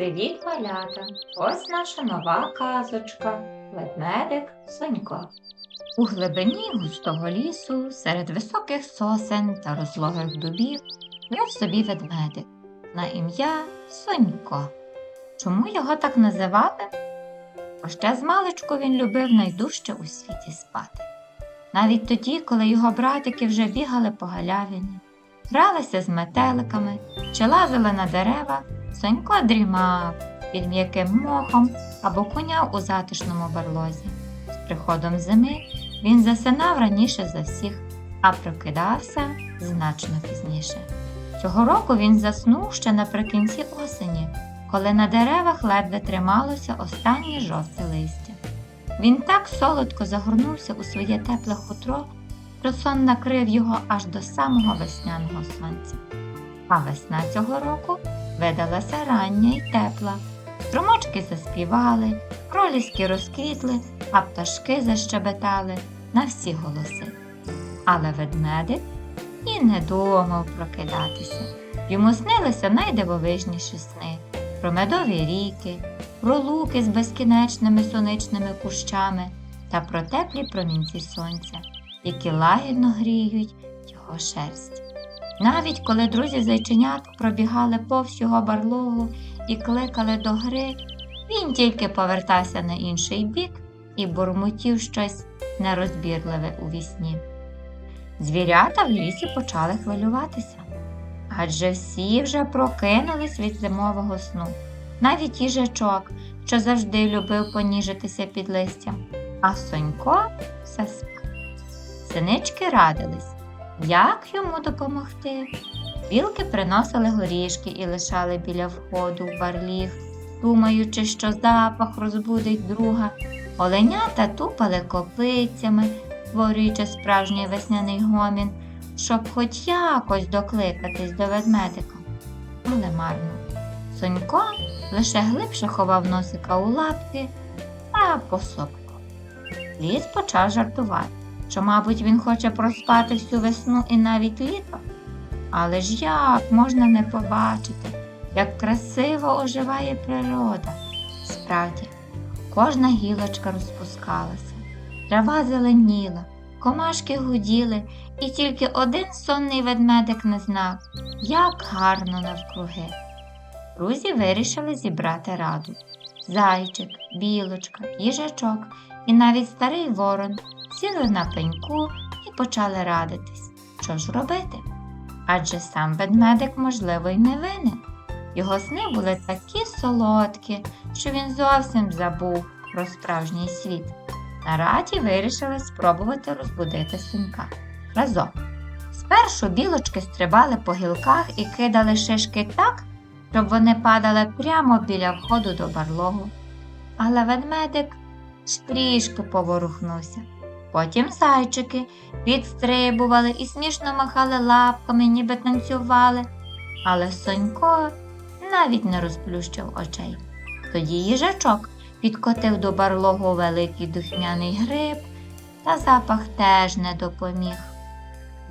Привіт, малята! Ось наша нова казочка Ведмедик Сонько. У глибині густого лісу, серед високих сосен та розлогих дубів, жив собі ведмедик на ім'я Сонько. Чому його так називали? Бо ще з маличку він любив найдужче у світі спати. Навіть тоді, коли його братики вже бігали по галявині, гралися з метеликами чи лазили на дерева, Сонько дрімав під м'яким мохом або куняв у затишному барлозі. З приходом зими він засинав раніше за всіх, а прокидався значно пізніше. Цього року він заснув ще наприкінці осені, коли на деревах ледве трималося останнє жовте листя. Він так солодко загорнувся у своє тепле хутро, що сон накрив його аж до самого весняного сонця. А весна цього року видалася рання й тепла. Струмочки заспівали, проліски розквітли, а пташки защебетали на всі голоси. Але ведмедик і не думав прокидатися. Йому снилися найдивовижніші сни про медові ріки, про луки з безкінечними сонячними кущами та про теплі промінці сонця, які лагідно гріють його шерсть. Навіть коли друзі зайченят пробігали повз його барлогу і кликали до гри, він тільки повертався на інший бік і бурмотів щось нерозбірливе у вісні. Звірята в лісі почали хвилюватися, адже всі вже прокинулись від зимового сну, навіть їжачок, що завжди любив поніжитися під листям, а Сонько все спав. Синички радились, як йому допомогти. Білки приносили горішки і лишали біля входу в барліг, думаючи, що запах розбудить друга. Оленята тупали копицями, створюючи справжній весняний гомін, щоб хоч якось докликатись до ведмедика. Але марно. Сонько лише глибше ховав носика у лапки та посопкав. Ліс почав жартувати, що, мабуть, він хоче проспати всю весну і навіть літо. Але ж як можна не побачити, як красиво оживає природа? Справді, кожна гілочка розпускалася, трава зеленіла, комашки гуділи, і тільки один сонний ведмедик не знав, як гарно навкруги. Друзі вирішили зібрати раду. Зайчик, білочка, їжачок і навіть старий ворон сіли на пеньку і почали радитись, що ж робити. Адже сам ведмедик, можливо, й не винен. Його сни були такі солодкі, що він зовсім забув про справжній світ. На раді вирішили спробувати розбудити синка. Разом. Спершу білочки стрибали по гілках і кидали шишки так, щоб вони падали прямо біля входу до барлогу. Але ведмедик ж трішки поворухнувся. Потім зайчики підстрибували і смішно махали лапками, ніби танцювали. Але Сонько навіть не розплющив очей. Тоді їжачок підкотив до барлогу великий духмяний гриб, та запах теж не допоміг.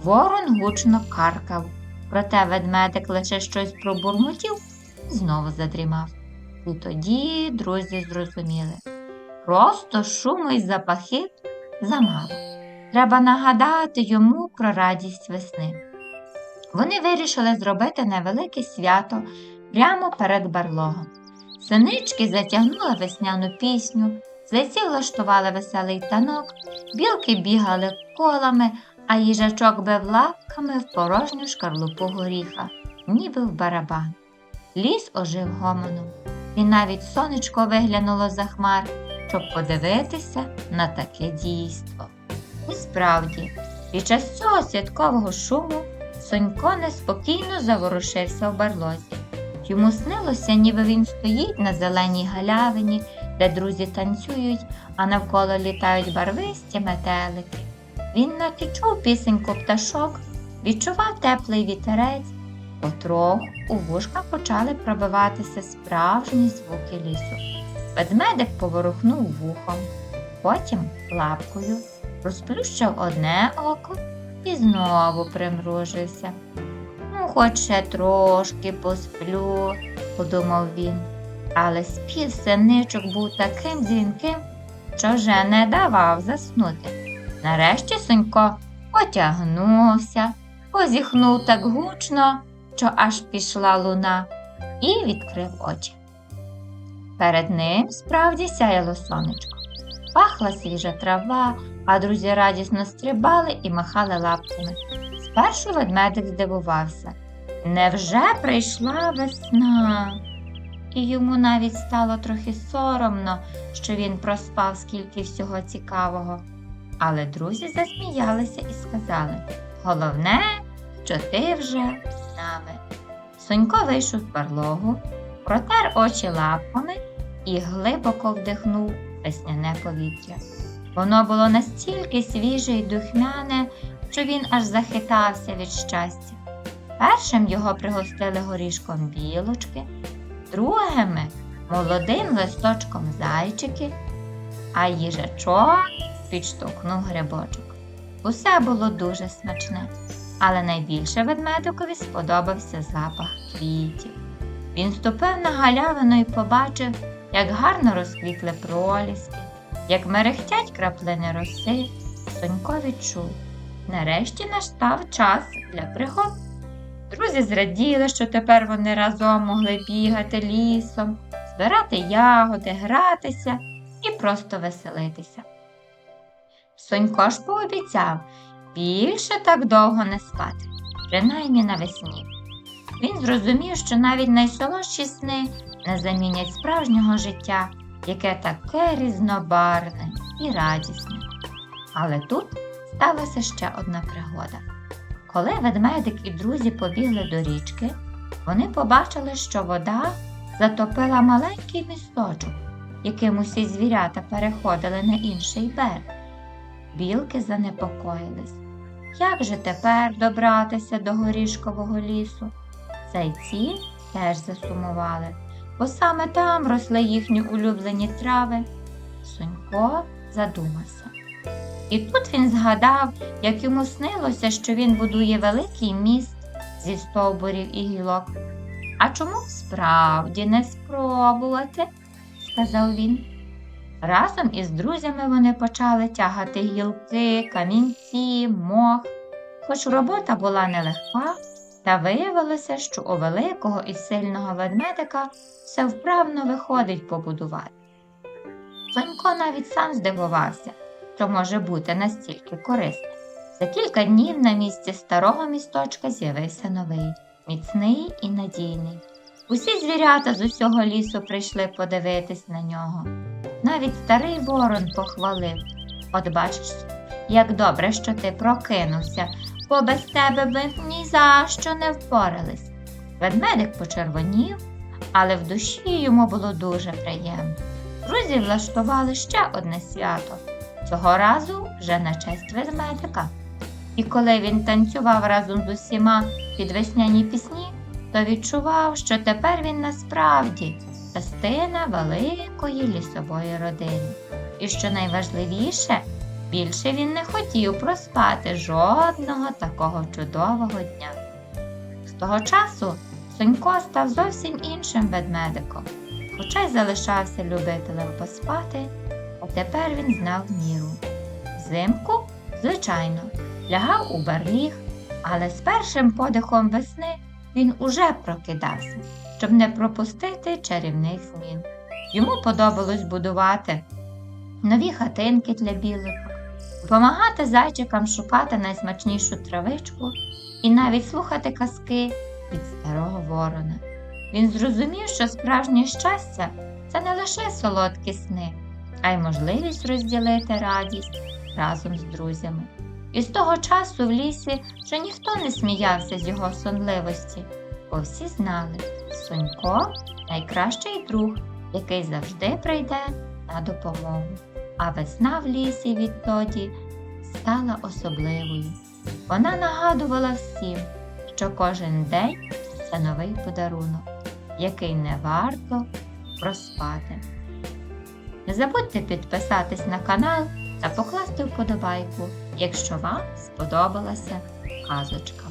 Ворон гучно каркав, проте ведмедик лише щось пробурмотів і знову задрімав. І тоді друзі зрозуміли просто шуму й запахи замало. Треба нагадати йому про радість весни. Вони вирішили зробити невелике свято прямо перед барлогом. Синички затягнули весняну пісню, зайці влаштували веселий танок, білки бігали колами, а їжачок бив лапками в порожню шкарлупу горіха, ніби в барабан. Ліс ожив гомоном, і навіть сонечко виглянуло за хмар, щоб подивитися на таке дійство. І справді, під час цього святкового шуму Сонько неспокійно заворушився в барлозі. Йому снилося, ніби він стоїть на зеленій галявині, де друзі танцюють, а навколо літають барвисті метелики. Він наче чув пісеньку пташок, відчував теплий вітерець, потроху у вушка почали пробиватися справжні звуки лісу. Ведмедик поворухнув вухом, потім лапкою, розплющив одне око і знову примружився. Ну, хоч ще трошки посплю, подумав він. але спів синичок був таким дзвінким, що вже не давав заснути. Нарешті Сонько потягнувся, позіхнув так гучно, що аж пішла луна, і відкрив очі. Перед ним справді сяяло сонечко. Пахла свіжа трава, а друзі радісно стрибали і махали лапками. Спершу ведмедик здивувався. Невже прийшла весна? І йому навіть стало трохи соромно, що він проспав скільки всього цікавого. Але друзі засміялися і сказали головне, що ти вже з нами. Сонько вийшов з барлогу, протер очі лапками і глибоко вдихнув весняне повітря. Воно було настільки свіже й духмяне, що він аж захитався від щастя. Першим його пригостили горішком білочки, другими молодим листочком зайчики, а їжачок підштовхнув грибочок. Усе було дуже смачне, але найбільше ведмедикові сподобався запах квітів. Він ступив на галявину і побачив, як гарно розквітли проліски, як мерехтять краплини роси. Сонько відчув. Нарешті настав час для пригод. Друзі зраділи, що тепер вони разом могли бігати лісом, збирати ягоди, гратися і просто веселитися. Сонько ж пообіцяв більше так довго не спати, принаймні навесні. Він зрозумів, що навіть найсолодші сни не замінять справжнього життя, яке таке різнобарне і радісне. Але тут сталася ще одна пригода. Коли ведмедик і друзі побігли до річки, вони побачили, що вода затопила маленький місточок, яким усі звірята переходили на інший берег. Білки занепокоїлись. Як же тепер добратися до горішкового лісу? Зайці теж засумували, бо саме там росли їхні улюблені трави. Сонько задумався. І тут він згадав, як йому снилося, що він будує великий міст зі стовбурів і гілок. А чому справді не спробувати? сказав він. Разом із друзями вони почали тягати гілки, камінці, мох. Хоч робота була нелегка, та виявилося, що у великого і сильного ведмедика все вправно виходить побудувати. Сонько навіть сам здивувався, що може бути настільки корисним. За кілька днів на місці старого місточка з'явився новий, міцний і надійний. Усі звірята з усього лісу прийшли подивитись на нього. Навіть старий ворон похвалив От бачиш, як добре, що ти прокинувся, бо без тебе би ні за що не впорались. Ведмедик почервонів, але в душі йому було дуже приємно. Друзі влаштували ще одне свято, цього разу вже на честь ведмедика. І коли він танцював разом з усіма під весняні пісні, то відчував, що тепер він насправді частина великої лісової родини. І що найважливіше, більше він не хотів проспати жодного такого чудового дня. З того часу Сонько став зовсім іншим ведмедиком, хоча й залишався любителем поспати, а тепер він знав міру. Взимку, звичайно, лягав у барліг, але з першим подихом весни він уже прокидався, щоб не пропустити чарівних змін. Йому подобалось будувати нові хатинки для білок, допомагати зайчикам шукати найсмачнішу травичку і навіть слухати казки від старого ворона. Він зрозумів, що справжнє щастя це не лише солодкі сни, а й можливість розділити радість разом з друзями. І з того часу в лісі вже ніхто не сміявся з його сонливості, бо всі знали, Сонько найкращий друг, який завжди прийде на допомогу. А весна в лісі відтоді стала особливою. Вона нагадувала всім, що кожен день це новий подарунок, який не варто проспати. Не забудьте підписатись на канал та покласти вподобайку, якщо вам сподобалася казочка.